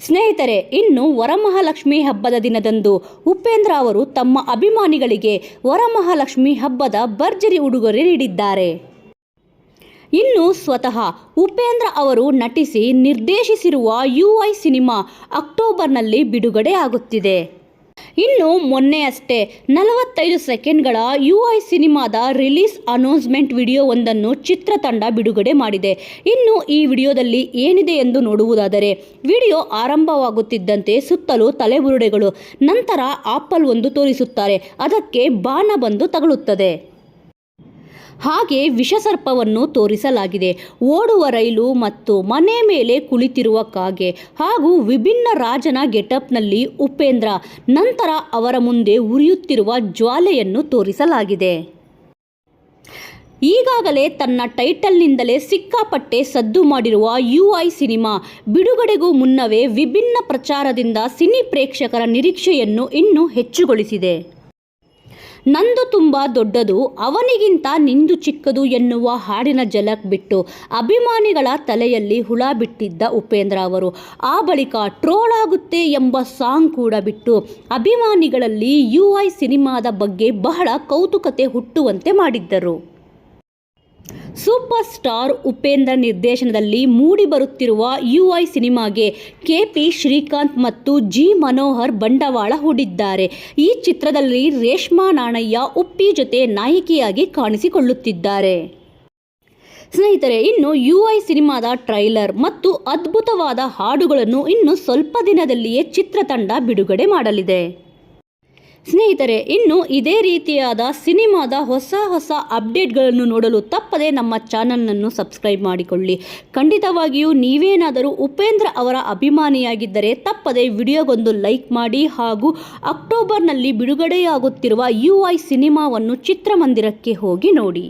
ಸ್ನೇಹಿತರೆ, ಇನ್ನು ವರಮಹಾಲಕ್ಷ್ಮಿ ಹಬ್ಬದ ದಿನದಂದು ಉಪೇಂದ್ರ ಅವರು ತಮ್ಮ ಅಭಿಮಾನಿಗಳಿಗೆ ವರಮಹಾಲಕ್ಷ್ಮಿ ಹಬ್ಬದ ಭರ್ಜರಿ ಉಡುಗೊರೆ ನೀಡಿದ್ದಾರೆ. ಇನ್ನು ಸ್ವತಃ ಉಪೇಂದ್ರ ಅವರು ನಟಿಸಿ ನಿರ್ದೇಶಿಸಿರುವ ಯುಐ ಸಿನಿಮಾ ಅಕ್ಟೋಬರ್ನಲ್ಲಿ ಬಿಡುಗಡೆ ಆಗುತ್ತಿದೆ ಇನ್ನು ಮೊನ್ನೆಯಷ್ಟೇ ನಲವತ್ತೈದು ಸೆಕೆಂಡ್ಗಳ ಯು ಐ ಸಿನಿಮಾದ ರಿಲೀಸ್ ಅನೌನ್ಸ್ಮೆಂಟ್ ವಿಡಿಯೋ ಒಂದನ್ನು ಚಿತ್ರತಂಡ ಬಿಡುಗಡೆ ಮಾಡಿದೆ. ಇನ್ನು ಈ ವಿಡಿಯೋದಲ್ಲಿ ಏನಿದೆ ಎಂದು ನೋಡುವುದಾದರೆ, ವಿಡಿಯೋ ಆರಂಭವಾಗುತ್ತಿದ್ದಂತೆ ಸುತ್ತಲೂ ತಲೆಬುರುಡೆಗಳು, ನಂತರ ಆಪಲ್ ಒಂದು ತೋರಿಸುತ್ತಾರೆ, ಅದಕ್ಕೆ ಬಾಣ ಬಂದು ತಗುಲುತ್ತದೆ. ಹಾಗೆ ವಿಷಸರ್ಪವನ್ನು ತೋರಿಸಲಾಗಿದೆ. ಓಡುವ ರೈಲು ಮತ್ತು ಮನೆ ಮೇಲೆ ಕುಳಿತಿರುವ ಕಾಗೆ ಹಾಗೂ ವಿಭಿನ್ನ ರಾಜನ ಗೆಟಪ್ನಲ್ಲಿ ಉಪೇಂದ್ರ, ನಂತರ ಅವರ ಮುಂದೆ ಉರಿಯುತ್ತಿರುವ ಜ್ವಾಲೆಯನ್ನು ತೋರಿಸಲಾಗಿದೆ. ಈಗಾಗಲೇ ತನ್ನ ಟೈಟಲ್ನಿಂದಲೇ ಸಿಕ್ಕಾಪಟ್ಟೆ ಸದ್ದು ಮಾಡಿರುವ ಯು ಐ ಸಿನಿಮಾ ಬಿಡುಗಡೆಗೂ ಮುನ್ನವೇ ವಿಭಿನ್ನ ಪ್ರಚಾರದಿಂದ ಸಿನಿ ಪ್ರೇಕ್ಷಕರ ನಿರೀಕ್ಷೆಯನ್ನು ಇನ್ನೂ ಹೆಚ್ಚುಗೊಳಿಸಿದೆ. ನಂದು ತುಂಬ ದೊಡ್ಡದು, ಅವನಿಗಿಂತ ನಿಂದು ಚಿಕ್ಕದು ಎನ್ನುವ ಹಾಡಿನ ಜಲಕ್ ಬಿಟ್ಟು ಅಭಿಮಾನಿಗಳ ತಲೆಯಲ್ಲಿ ಹುಳ ಬಿಟ್ಟಿದ್ದ ಉಪೇಂದ್ರ ಅವರು. ಆ ಬಳಿಕ ಟ್ರೋಲ್ ಆಗುತ್ತೆ ಎಂಬ ಸಾಂಗ್ ಕೂಡ ಬಿಟ್ಟು ಅಭಿಮಾನಿಗಳಲ್ಲಿ ಯು ಐ ಸಿನಿಮಾದ ಬಗ್ಗೆ ಬಹಳ ಕೌತುಕತೆ ಹುಟ್ಟುವಂತೆ ಮಾಡಿದ್ದರು. ಸೂಪರ್ ಸ್ಟಾರ್ ಉಪೇಂದ್ರ ನಿರ್ದೇಶನದಲ್ಲಿ ಮೂಡಿಬರುತ್ತಿರುವ ಯು ಐ ಸಿನಿಮಾಗೆ ಕೆಪಿ ಶ್ರೀಕಾಂತ್ ಮತ್ತು ಜಿ ಮನೋಹರ್ ಬಂಡವಾಳ ಹೂಡಿದ್ದಾರೆ. ಈ ಚಿತ್ರದಲ್ಲಿ ರೇಷ್ಮಾ ನಾಣಯ್ಯ ಉಪ್ಪಿ ಜೊತೆ ನಾಯಕಿಯಾಗಿ ಕಾಣಿಸಿಕೊಳ್ಳುತ್ತಿದ್ದಾರೆ. ಸ್ನೇಹಿತರೆ, ಇನ್ನು ಯು ಐ ಸಿನಿಮಾದ ಟ್ರೈಲರ್ ಮತ್ತು ಅದ್ಭುತವಾದ ಹಾಡುಗಳನ್ನು ಇನ್ನು ಸ್ವಲ್ಪ ದಿನದಲ್ಲಿಯೇ ಚಿತ್ರತಂಡ ಬಿಡುಗಡೆ ಮಾಡಲಿದೆ. ಸ್ನೇಹಿತರೆ, ಇನ್ನು ಇದೇ ರೀತಿಯಾದ ಸಿನಿಮಾದ ಹೊಸ ಹೊಸ ಅಪ್ಡೇಟ್ಗಳನ್ನು ನೋಡಲು ತಪ್ಪದೆ ನಮ್ಮ ಚಾನಲ್ನನ್ನು ಸಬ್ಸ್ಕ್ರೈಬ್ ಮಾಡಿಕೊಳ್ಳಿ. ಖಂಡಿತವಾಗಿಯೂ ನೀವೇನಾದರೂ ಉಪೇಂದ್ರ ಅವರ ಅಭಿಮಾನಿಯಾಗಿದ್ದರೆ ತಪ್ಪದೆ ವಿಡಿಯೋಗೊಂದು ಲೈಕ್ ಮಾಡಿ ಹಾಗೂ ಅಕ್ಟೋಬರ್ನಲ್ಲಿ ಬಿಡುಗಡೆಯಾಗುತ್ತಿರುವ ಯು ಸಿನಿಮಾವನ್ನು ಚಿತ್ರಮಂದಿರಕ್ಕೆ ಹೋಗಿ ನೋಡಿ.